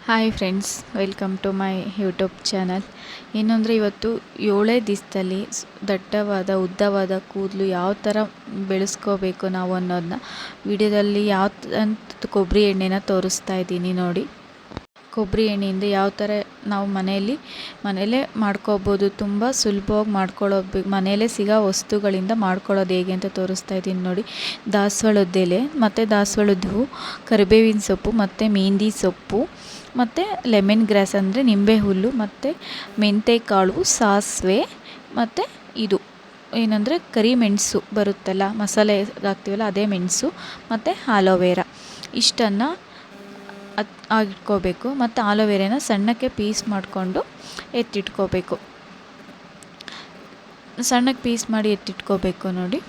Hi friends welcome to my YouTube channel ಏನಂದರೆ ಇವತ್ತು ಏಳೇ ದಿವಸದಲ್ಲಿ ದಟ್ಟವಾದ, ಉದ್ದವಾದ ಕೂದಲು ಯಾವ ಥರ ಬೆಳೆಸ್ಕೋಬೇಕು ನಾವು ಅನ್ನೋದನ್ನ ವಿಡಿಯೋದಲ್ಲಿ ಯಾವ ಕೊಬ್ಬರಿ ಎಣ್ಣೆನ ತೋರಿಸ್ತಾ ಇದ್ದೀನಿ ನೋಡಿ. ಕೊಬ್ಬರಿ ಎಣ್ಣೆಯಿಂದ ಯಾವ ಥರ ನಾವು ಮನೆಯಲ್ಲಿ, ಮನೆಯಲ್ಲೇ ಮಾಡ್ಕೋಬೋದು, ತುಂಬ ಸುಲಭವಾಗಿ ಮಾಡ್ಕೊಳ್ಳೋ ಮನೆಯಲ್ಲೇ ಸಿಗೋ ವಸ್ತುಗಳಿಂದ ಮಾಡ್ಕೊಳ್ಳೋದು ಹೇಗೆ ಅಂತ ತೋರಿಸ್ತಾ ಇದ್ದೀನಿ ನೋಡಿ. ದಾಸವಾಳದ ಎಲೆ, ಮತ್ತು ದಾಸವಾಳದ ಹೂವು ಕರಿಬೇವಿನ ಸೊಪ್ಪು, ಮತ್ತು ಮೆಹಂದಿ ಸೊಪ್ಪು, ಮತ್ತು ಲೆಮನ್ ಗ್ರಾಸ್ ಅಂದರೆ ನಿಂಬೆ ಹುಲ್ಲು, ಮತ್ತು ಮೆಂತೆಕಾಳು ಸಾಸಿವೆ, ಮತ್ತು ಇದು. ಏನಂದರೆ ಕರಿ ಮೆಣಸು ಬರುತ್ತಲ್ಲ, ಮಸಾಲೆ ಹಾಕ್ತೀವಲ್ಲ, ಅದೇ ಮೆಣಸು, ಮತ್ತು ಆಲೋವೆರಾ ಇಷ್ಟನ್ನು ಅದು ಆಗಿಟ್ಕೋಬೇಕು ಮತ್ತು ಆಲೋವೆರಾನ ಸಣ್ಣಕ್ಕೆ ಪೀಸ್ ಮಾಡಿಕೊಂಡು ಎತ್ತಿಟ್ಕೋಬೇಕು. ಸಣ್ಣಕ್ಕೆ ಪೀಸ್ ಮಾಡಿ ಎತ್ತಿಟ್ಕೋಬೇಕು ನೋಡಿ.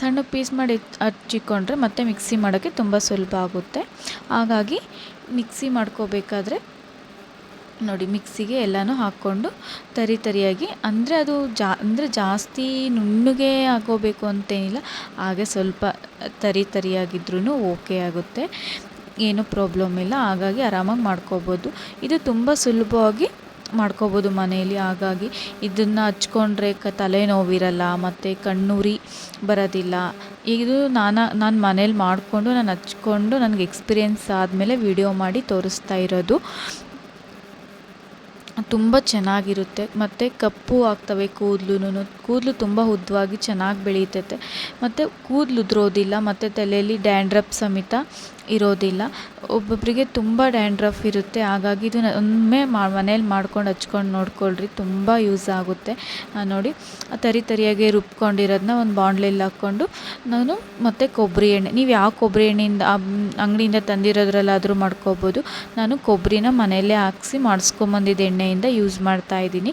ಸಣ್ಣಕ್ಕೆ ಪೀಸ್ ಮಾಡಿ ಹಚ್ಚಿಕೊಂಡ್ರೆ ಮತ್ತೆ ಮಿಕ್ಸಿ ಮಾಡೋಕ್ಕೆ ತುಂಬ ಸುಲಭ ಆಗುತ್ತೆ. ಹಾಗಾಗಿ ಮಿಕ್ಸಿ ಮಾಡ್ಕೋಬೇಕಾದ್ರೆ ನೋಡಿ ಮಿಕ್ಸಿಗೆ ಎಲ್ಲನೂ ಹಾಕ್ಕೊಂಡು ತರಿ ತರಿಯಾಗಿ ಅಂದರೆ ಅದು ಜಾ ಅಂದರೆ ಜಾಸ್ತಿ ನುಣ್ಣಗೆ ಆಗೋಬೇಕು ಅಂತೇನಿಲ್ಲ, ಹಾಗೆ ಸ್ವಲ್ಪ ತರಿ ತರಿಯಾಗಿದ್ರೂ ಓಕೆ ಆಗುತ್ತೆ. ಏನೂ ಪ್ರಾಬ್ಲಮ್ ಇಲ್ಲ. ಹಾಗಾಗಿ ಆರಾಮಾಗಿ ಮಾಡ್ಕೋಬೋದು. ಇದು ತುಂಬ ಸುಲಭವಾಗಿ ಮಾಡ್ಕೋಬೋದು ಮನೆಯಲ್ಲಿ. ಹಾಗಾಗಿ ಇದನ್ನು ಹಚ್ಕೊಂಡ್ರೆ ಕ ತಲೆನೋವಿರಲ್ಲ, ಮತ್ತು ಕಣ್ಣುರಿ ಬರೋದಿಲ್ಲ. ಇದು ನಾನು ನಾನು ಮನೇಲಿ ಮಾಡಿಕೊಂಡು ನಾನು ಹಚ್ಕೊಂಡು ನನಗೆ ಎಕ್ಸ್ಪೀರಿಯೆನ್ಸ್ ಆದಮೇಲೆ ವಿಡಿಯೋ ಮಾಡಿ ತೋರಿಸ್ತಾ ಇರೋದು. ತುಂಬ ಚೆನ್ನಾಗಿರುತ್ತೆ. ಮತ್ತು ಕಪ್ಪು ಆಗ್ತವೆ ಕೂದಲುನು ಕೂದಲು ತುಂಬ ಉದ್ದವಾಗಿ ಚೆನ್ನಾಗಿ ಬೆಳೀತೈತೆ. ಮತ್ತು ಕೂದಲು ಉದುರೋದಿಲ್ಲ. ಮತ್ತು ತಲೆಯಲ್ಲಿ ಡ್ಯಾಂಡ್ರಪ್ ಸಮೇತ ಇರೋದಿಲ್ಲ. ಒಬ್ಬೊಬ್ಬರಿಗೆ ತುಂಬ ಡ್ಯಾಂಡ್ರಫ್ ಇರುತ್ತೆ. ಹಾಗಾಗಿ ಇದು ಒಮ್ಮೆ ಮಾ, ಮನೇಲಿ ಮಾಡ್ಕೊಂಡು ಹಚ್ಕೊಂಡು ನೋಡ್ಕೊಳ್ರಿ. ತುಂಬ ಯೂಸ್ ಆಗುತ್ತೆ. ನೋಡಿ. ತರಿ ತರಿಯಾಗಿ ರುಬ್ಕೊಂಡಿರೋದನ್ನ ಒಂದು ಬಾಣಲೆಯಲ್ಲಿ ಹಾಕ್ಕೊಂಡು ನಾನು ಮತ್ತು ಕೊಬ್ಬರಿ ಎಣ್ಣೆ. ನೀವು ಯಾವ ಕೊಬ್ಬರಿ ಎಣ್ಣೆಯಿಂದ ಅಂಗಡಿಯಿಂದ ತಂದಿರೋದ್ರಲ್ಲಾದರೂ ಮಾಡ್ಕೋಬೋದು. ನಾನು ಕೊಬ್ಬರಿನ ಮನೆಯಲ್ಲೇ ಹಾಕ್ಸಿ ಮಾಡಿಸ್ಕೊಂಬಂದಿದ್ದ ಎಣ್ಣೆಯಿಂದ ಯೂಸ್ ಮಾಡ್ತಾ ಇದ್ದೀನಿ.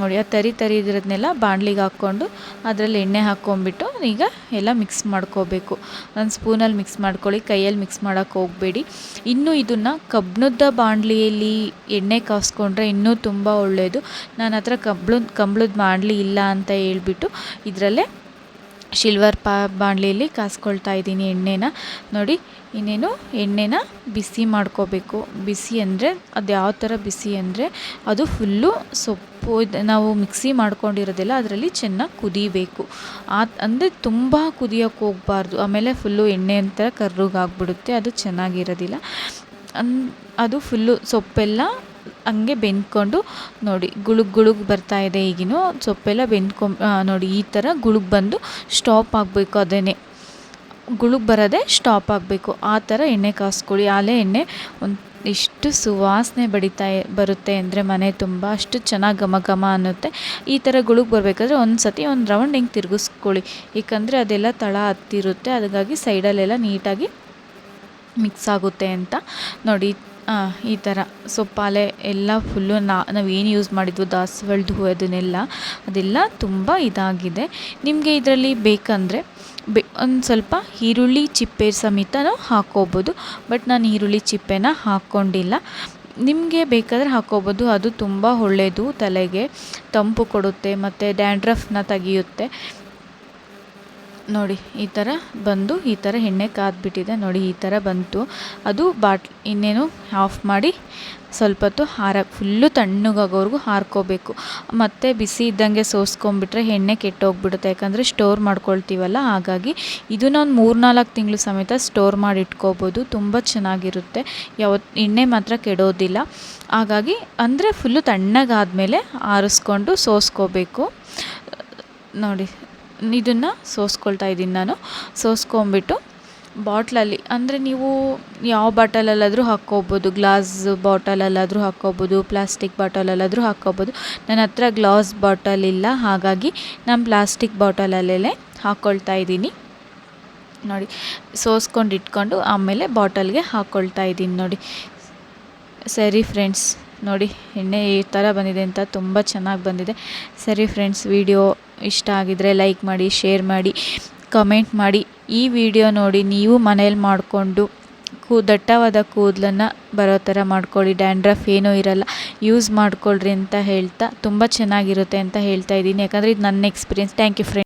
ನೋಡಿ, ಆ ತರಿ ತರಿ ಇದ್ರದ್ನೆಲ್ಲ ಬಾಣಲಿಗೆ ಹಾಕ್ಕೊಂಡು ಅದರಲ್ಲಿ ಎಣ್ಣೆ ಹಾಕ್ಕೊಂಬಿಟ್ಟು ಈಗ ಎಲ್ಲ ಮಿಕ್ಸ್ ಮಾಡ್ಕೋಬೇಕು. ಒಂದು ಸ್ಪೂನಲ್ಲಿ ಮಿಕ್ಸ್ ಮಾಡ್ಕೊಳ್ಳಿ, ಕೈಯಲ್ಲಿ ಮಿಕ್ಸ್ ಮಾಡೋಕ್ಕೆ ಹೋಗಬೇಡಿ. ಇನ್ನು ಇದನ್ನು ಕಬ್ಬಿಣದ ಬಾಣಲಿಯಲ್ಲಿ ಎಣ್ಣೆ ಕಾಸ್ಕೊಂಡ್ರೆ ಇನ್ನೂ ತುಂಬ ಒಳ್ಳೆಯದು ನನ್ನ ಹತ್ರ ಕಬ್ಳದ ಕಂಬ್ಳದ ಬಾಣಲಿ ಇಲ್ಲ ಅಂತ ಹೇಳ್ಬಿಟ್ಟು ಇದರಲ್ಲೇ ಶಿಲ್ವರ್ ಪಾ ಬಾಣಲಿಯಲ್ಲಿ ಕಾಸ್ಕೊಳ್ತಾ ಇದ್ದೀನಿ ಎಣ್ಣೆನ. ನೋಡಿ, ಇನ್ನೇನು ಎಣ್ಣೆನ ಬಿಸಿ ಮಾಡ್ಕೋಬೇಕು. ಬಿಸಿ ಅಂದರೆ ಅದು ಯಾವ ಥರ ಬಿಸಿ ಅಂದರೆ ಅದು ಫುಲ್ಲು ಸೊಪ್ಪು ನಾವು ಮಿಕ್ಸಿ ಮಾಡ್ಕೊಂಡಿರೋದೆಲ್ಲ ಅದರಲ್ಲಿ ಚೆನ್ನಾಗಿ ಕುದಿಬೇಕು. ಆ ಅಂದರೆ ತುಂಬ ಕುದಿಯೋಕ್ಕೆ ಹೋಗ್ಬಾರ್ದು. ಆಮೇಲೆ ಫುಲ್ಲು ಎಣ್ಣೆ ಅಂತ ಕರ್ರುಗಾಗ್ಬಿಡುತ್ತೆ. ಅದು ಚೆನ್ನಾಗಿರೋದಿಲ್ಲ. ಅನ್ ಅದು ಫುಲ್ಲು ಸೊಪ್ಪೆಲ್ಲ ಹಂಗೆ ಬೆಂದ್ಕೊಂಡು ನೋಡಿ ಗುಳುಗ್ ಗುಳುಗ್ ಬರ್ತಾ ಇದೆ ಈಗಿನೂ ಸೊಪ್ಪೆಲ್ಲ ಬೆಂದ್ಕೊ ನೋಡಿ ಈ ಥರ ಗುಳುಗ್ ಬಂದು ಸ್ಟಾಪ್ ಆಗಬೇಕು ಅದೇ ಗುಳುಗ್ ಬರೋದೇ ಸ್ಟಾಪ್ ಆಗಬೇಕು. ಆ ಥರ ಎಣ್ಣೆ ಕಾಸ್ಕೊಳ್ಳಿ. ಆಲೆ ಎಣ್ಣೆ ಒಂದು ಎಷ್ಟು ಸುವಾಸನೆ ಬಡಿತಾ ಬರುತ್ತೆ ಅಂದರೆ ಮನೆ ತುಂಬ ಅಷ್ಟು ಚೆನ್ನಾಗಿ ಘಮ ಘಮ ಅನ್ನುತ್ತೆ. ಈ ಥರ ಗುಳುಗ್ ಬರಬೇಕಾದ್ರೆ ಒಂದು ಸತಿ ಒಂದು ರೌಂಡ್ ಹಿಂಗೆ ತಿರುಗಿಸ್ಕೊಳ್ಳಿ. ಏಕೆಂದರೆ ಅದೆಲ್ಲ ತಳ ಹತ್ತಿರುತ್ತೆ. ಅದಕ್ಕಾಗಿ ಸೈಡಲ್ಲೆಲ್ಲ ನೀಟಾಗಿ ಮಿಕ್ಸ್ ಆಗುತ್ತೆ ಅಂತ. ನೋಡಿ ಈ ಥರ ಸೊಪ್ಪಾಲೆ ಎಲ್ಲ ಫುಲ್ಲು ನಾವು ಏನು ಯೂಸ್ ಮಾಡಿದ್ವು? ದಾಸವಾಳದ ಹೂ ಅದನ್ನೆಲ್ಲ. ಅದೆಲ್ಲ ತುಂಬ ಇದಾಗಿದೆ. ನಿಮಗೆ ಇದರಲ್ಲಿ ಬೇಕಂದರೆ ಬೆ, ಒಂದು ಸ್ವಲ್ಪ ಈರುಳ್ಳಿ ಚಿಪ್ಪೆ ಸಮೇತ ಹಾಕ್ಕೋಬೋದು ಬಟ್ ನಾನು ಈರುಳ್ಳಿ ಚಿಪ್ಪೆನ ಹಾಕ್ಕೊಂಡಿಲ್ಲ ನಿಮಗೆ ಬೇಕಾದರೆ ಹಾಕ್ಕೋಬೋದು ಅದು ತುಂಬ ಒಳ್ಳೆಯದು ತಲೆಗೆ. ತಂಪು ಕೊಡುತ್ತೆ, ಮತ್ತು ಡ್ಯಾಂಡ್ರಫ್ನ ತೆಗಿಯುತ್ತೆ. ನೋಡಿ, ಈ ಥರ ಬಂದು, ಈ ಥರ ಎಣ್ಣೆ ಕಾದ್ಬಿಟ್ಟಿದೆ. ನೋಡಿ, ಈ ಥರ ಬಂತು. ಅದು ಬಾಟ್ ಇನ್ನೇನು ಆಫ್ ಮಾಡಿ ಸ್ವಲ್ಪ ಹೊತ್ತು ಹಾರ ಫುಲ್ಲು ತಣ್ಣಗಾಗೋವರೆಗೂ ಹಾರ್ಕೋಬೇಕು ಮತ್ತು ಬಿಸಿ ಇದ್ದಂಗೆ ಸೋಸ್ಕೊಂಬಿಟ್ರೆ ಎಣ್ಣೆ ಕೆಟ್ಟೋಗ್ಬಿಡುತ್ತೆ. ಯಾಕಂದರೆ ಸ್ಟೋರ್ ಮಾಡ್ಕೊಳ್ತೀವಲ್ಲ, ಹಾಗಾಗಿ ಇದನ್ನ ಒಂದು ಮೂರು ನಾಲ್ಕು ತಿಂಗಳು ಸಮೇತ ಸ್ಟೋರ್ ಮಾಡಿ ಇಟ್ಕೋಬೋದು. ತುಂಬ ಚೆನ್ನಾಗಿರುತ್ತೆ. ಯಾವತ್ತು ಎಣ್ಣೆ ಮಾತ್ರ ಕೆಡೋದಿಲ್ಲ. ಹಾಗಾಗಿ ಅಂದರೆ ಫುಲ್ಲು ತಣ್ಣಗಾದಮೇಲೆ ಆರಿಸ್ಕೊಂಡು ಸೋಸ್ಕೋಬೇಕು. ನೋಡಿ ಇದನ್ನು ಸೋಸ್ಕೊಳ್ತಾ ಇದ್ದೀನಿ ನಾನು. ಸೋಸ್ಕೊಂಬಿಟ್ಟು ಬಾಟ್ಲಲ್ಲಿ, ಅಂದರೆ ನೀವು ಯಾವ ಬಾಟಲಲ್ಲಾದರೂ ಹಾಕ್ಕೋಬೋದು, ಗ್ಲಾಸ್ ಬಾಟಲಲ್ಲಾದರೂ ಹಾಕ್ಕೋಬೋದು, ಪ್ಲಾಸ್ಟಿಕ್ ಬಾಟಲಲ್ಲಾದರೂ ಹಾಕ್ಕೋಬೋದು. ನನ್ನ ಹತ್ರ ಗ್ಲಾಸ್ ಬಾಟಲ್ ಇಲ್ಲ, ಹಾಗಾಗಿ ನಾನು ಪ್ಲಾಸ್ಟಿಕ್ ಬಾಟಲಲ್ಲೇ ಹಾಕ್ಕೊಳ್ತಾ ಇದ್ದೀನಿ. ನೋಡಿ, ಸೋಸ್ಕೊಂಡು ಇಟ್ಕೊಂಡು ಆಮೇಲೆ ಬಾಟಲ್ಗೆ ಹಾಕ್ಕೊಳ್ತಾ ಇದ್ದೀನಿ ನೋಡಿ. ಸರಿ ಫ್ರೆಂಡ್ಸ್. ನೋಡಿ, ಎಣ್ಣೆ ಈ ಥರ ಬಂದಿದೆ ಅಂತ ತುಂಬ ಚೆನ್ನಾಗಿ ಬಂದಿದೆ. ಸರಿ ಫ್ರೆಂಡ್ಸ್ ವಿಡಿಯೋ ಇಷ್ಟ ಆಗಿದರೆ ಲೈಕ್ ಮಾಡಿ ಶೇರ್ ಮಾಡಿ ಕಮೆಂಟ್ ಮಾಡಿ. ಈ ವಿಡಿಯೋ ನೋಡಿ ನೀವು ಮನೇಲಿ ಮಾಡಿಕೊಂಡು ಕೂ, ದಟ್ಟವಾದ ಕೂದಲನ್ನು ಬರೋ ಥರ ಮಾಡ್ಕೊಳ್ಳಿ. ಡ್ಯಾಂಡ್ರಫ್ ಏನೂ ಇರಲ್ಲ. ಯೂಸ್ ಮಾಡ್ಕೊಳ್ರಿ ಅಂತ ಹೇಳ್ತಾ, ತುಂಬ ಚೆನ್ನಾಗಿರುತ್ತೆ ಅಂತ ಹೇಳ್ತಾ ಇದ್ದೀನಿ. ಯಾಕಂದರೆ ಇದು ನನ್ನ ಎಕ್ಸ್ಪೀರಿಯೆನ್ಸ್ ಥ್ಯಾಂಕ್ ಯು ಫ್ರೆಂಡ್